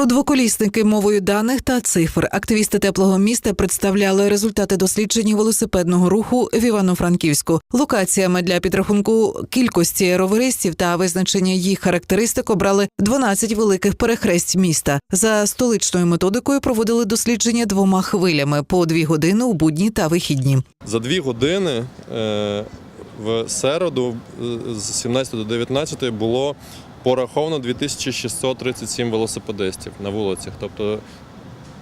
Про двоколісники мовою даних та цифр активісти теплого міста представляли результати досліджень велосипедного руху в Івано-Франківську. Локаціями для підрахунку кількості роверистів та визначення їх характеристик обрали 12 великих перехресть міста. За столичною методикою проводили дослідження двома хвилями по дві години у будні та вихідні. За дві години е, в середу е, з 17 до 19 було пораховано 2637 велосипедистів на вулицях. Тобто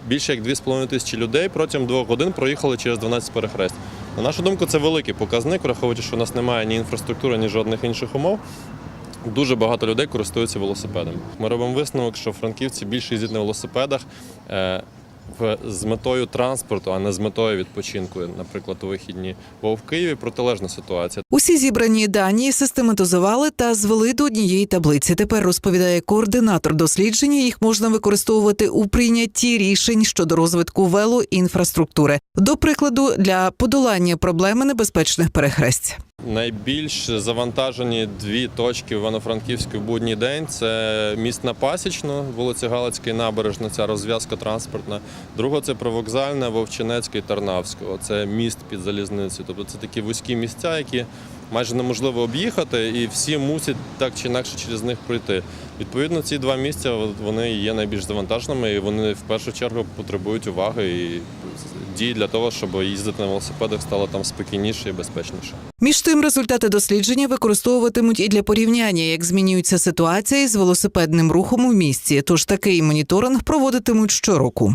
більше як 2,5 тисячі людей протягом двох годин проїхали через 12 перехрест. На нашу думку, це великий показник, враховуючи, що у нас немає ні інфраструктури, ні жодних інших умов. Дуже багато людей користуються велосипедом. Ми робимо висновок, що франківці більше їздять на велосипедах е, з метою транспорту, а не з метою відпочинку, наприклад, у вихідні. Бо в Києві протилежна ситуація. Усі зібрані дані систематизували та звели до однієї таблиці. Тепер розповідає координатор дослідження. Їх можна використовувати у прийнятті рішень щодо розвитку велоінфраструктури. До прикладу, для подолання проблеми небезпечних перехресть. Найбільш завантажені дві точки в Івано-Франківську в будній день це міст на Пасічну, вулиця Галицька і набережна, ця розв'язка транспортна. Друга це провокзальна Вовчинецька і Тарнавського. Це міст під залізницею. Тобто це такі вузькі місця, які майже неможливо об'їхати, і всі мусять так чи інакше через них пройти. Відповідно, ці два місця вони є найбільш завантаженими, і вони в першу чергу потребують уваги і дій для того, щоб їздити на велосипедах стало там спокійніше і безпечніше. Між тим, результати дослідження використовуватимуть і для порівняння, як змінюється ситуація з велосипедним рухом у місті. Тож такий моніторинг проводитимуть щороку.